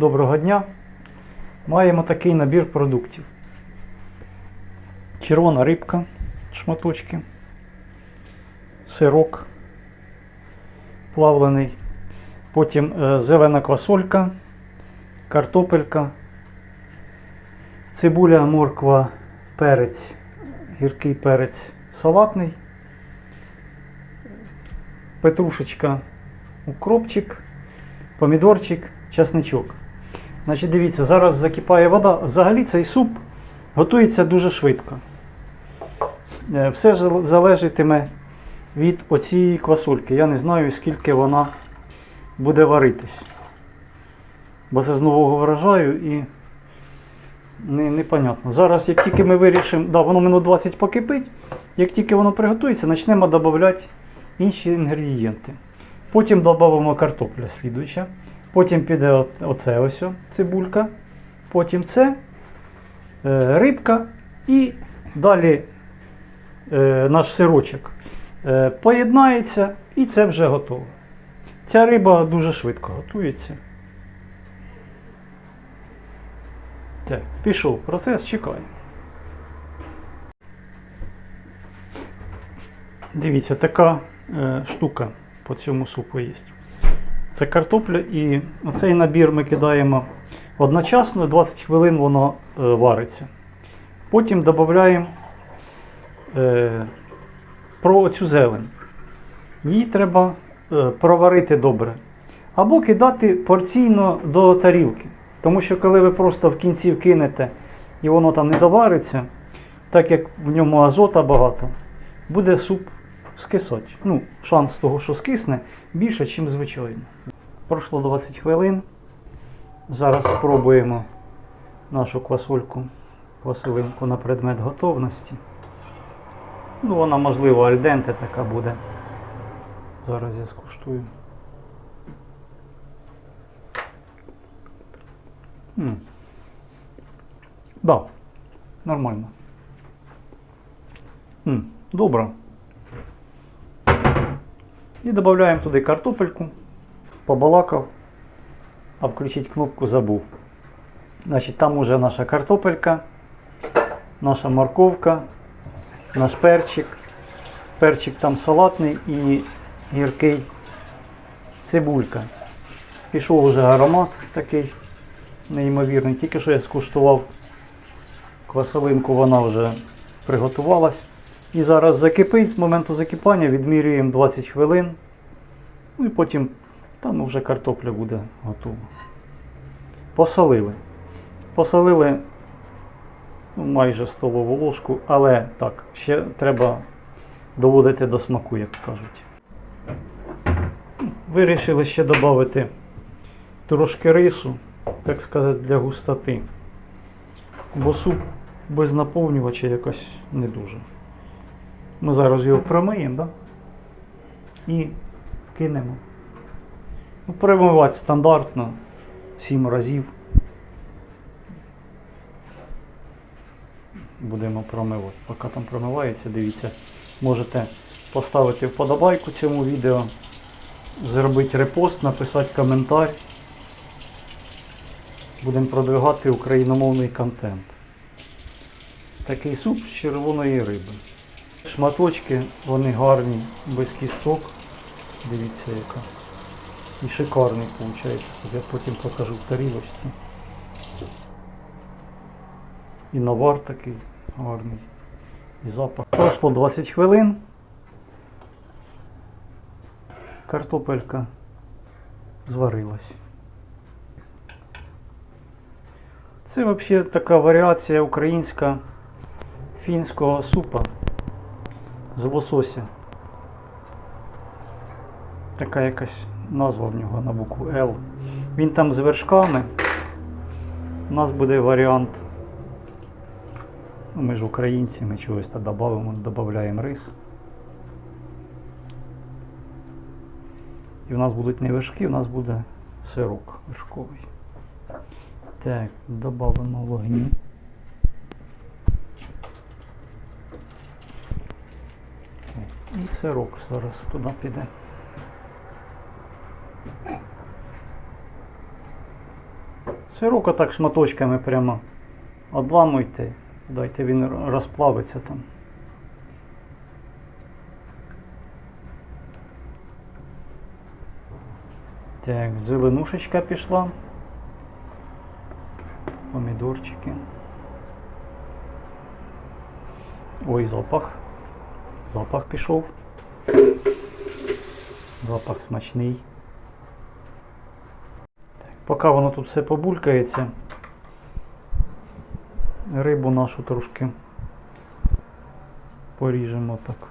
Доброго дня. Маємо такий набір продуктів. Червона рибка, шматочки, сирок плавлений, потім е, зелена квасолька, картопелька, цибуля, морква, перець, гіркий перець салатний, петрушечка, укропчик, помідорчик, часничок. Значить, дивіться, зараз закипає вода. Взагалі цей суп готується дуже швидко. Е, Все залежатиме від оцієї квасольки. Я не знаю, скільки вона буде варитись. Бо це з нового врожаю і не, непонятно. Зараз, як тільки ми вирішимо, да, воно минут 20 покипить, як тільки воно приготується, почнемо додавати інші інгредієнти. Потім додамо картопля слідуюча. Потім піде оце ось цибулька. Потім це е, рибка і далі е, наш сирочок е, поєднається і це вже готово. Ця риба дуже швидко готується. Так, пішов процес, чекаємо. Дивіться, така штука по цьому супу є. Це картопля і оцей набір ми кидаємо одночасно, 20 хвилин воно е, вариться. Потім додаємо е, про цю зелень. Її треба е, проварити добре. Або кидати порційно до тарілки. Тому що коли ви просто в кінці вкинете і воно там не довариться, так як в ньому азота багато, буде суп скисати. Ну, шанс того, що скисне, більше, ніж звичайно. Пройшло 20 хвилин. Зараз спробуємо нашу квасольку, квасолинку на предмет готовності. Ну, вона, можливо, альденте така буде. Зараз я скуштую. М. Да, нормально. Добре. І додаємо туди картопельку, побалакав, а включити кнопку забув. Значить, там уже наша картопелька, наша морковка, наш перчик. Перчик там салатний і гіркий цибулька. Пішов уже аромат такий неймовірний. Тільки що я скуштував квасолинку, вона вже приготувалась. І зараз закипить, з моменту закипання відмірюємо 20 хвилин. Ну і потім там вже картопля буде готова. Посолили. Посолили ну, майже столову ложку, але так, ще треба доводити до смаку, як кажуть. Вирішили ще додати трошки рису, так сказати, для густоти. Бо суп без наповнювача якось не дуже. Ми зараз його промиємо, да? і кинемо. Ну, Промивати стандартно 7 разів. Будемо промивати. Поки там промивається, дивіться, можете поставити вподобайку цьому відео, зробити репост, написати коментар. Будемо продвигати україномовний контент. Такий суп з червоної риби. Шматочки, вони гарні, без кісток. Дивіться яка. І шикарний виходить. Я потім покажу в тарілочці. І навар такий гарний. І запах. Пройшло 20 хвилин. Картопелька зварилась. Це взагалі така варіація українська фінського супа з лосося. Така якась назва в нього на букву Л. Він там з вершками. У нас буде варіант. Ну, ми ж українці, ми чогось та додаємо, додаємо рис. І в нас будуть не вершки, у нас буде сирок вершковий. Так, додамо вогні. І сирок зараз туди піде. Сирок отак шматочками прямо обламуйте. Дайте він розплавиться там. Так, зеленушечка пішла. Помідорчики. Ой, запах. Запах пішов. Запах смачний. Так, поки воно тут все побулькається, рибу нашу трошки поріжемо так.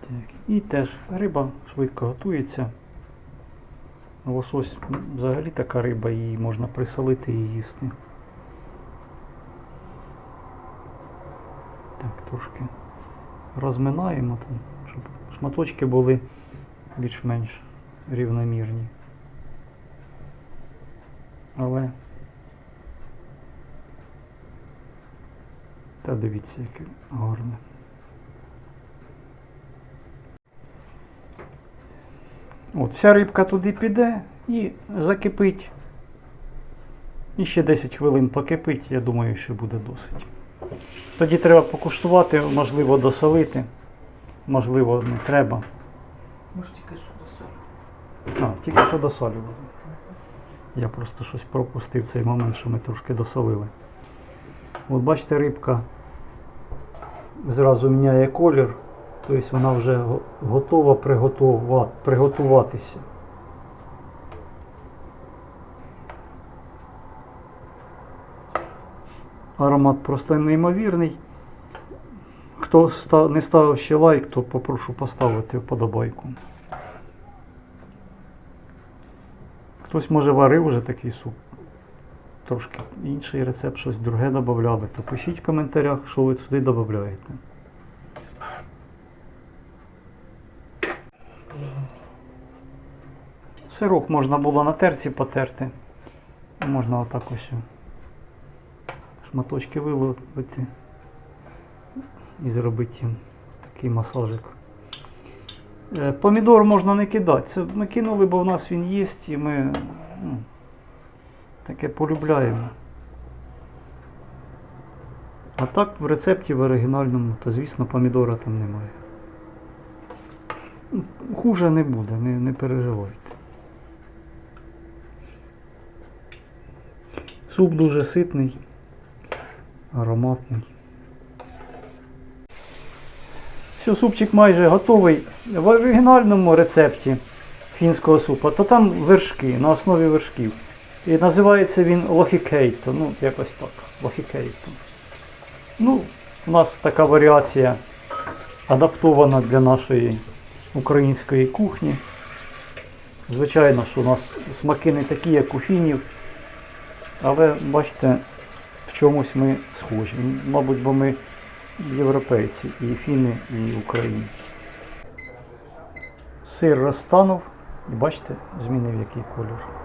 Так, і теж риба швидко готується. Лосось взагалі така риба, її можна присолити і їсти. Так, трошки розминаємо там, щоб шматочки були більш-менш рівномірні. Але. Та дивіться, яке гарне. От, вся рибка туди піде і закипить. І ще 10 хвилин покипить, я думаю, що буде досить. Тоді треба покуштувати, можливо, досолити, можливо, не треба. Може тільки що до солі. А, тільки що досолювали. Я просто щось пропустив цей момент, що ми трошки досолили. От бачите, рибка зразу міняє колір, тобто вона вже готова приготуватися. Аромат просто неймовірний. Хто не ставив ще лайк, то попрошу поставити вподобайку. Хтось може варив вже такий суп. Трошки інший рецепт, щось друге додавали, то пишіть в коментарях, що ви туди додаєте. Сирок можна було на терці потерти. Можна отак ось шматочки виловити і зробити їм такий масажик. Е, Помідор можна не кидати. Це ми кинули, бо в нас він є, і ми ну, таке полюбляємо. А так в рецепті в оригінальному, то звісно помідора там немає. Ну, Хуже не буде, не, не переживайте. Суп дуже ситний, ароматний. Все, супчик майже готовий. В оригінальному рецепті фінського супа, то там вершки, на основі вершків. І називається він лохікейто. Ну, якось так. Лохікейто. Ну, у нас така варіація адаптована для нашої української кухні. Звичайно, що у нас смаки не такі, як у фінів. Але бачите, в чомусь ми схожі. Мабуть, бо ми європейці, і фіни, і українці. Сир розтанув, і бачите, змінив який кольор.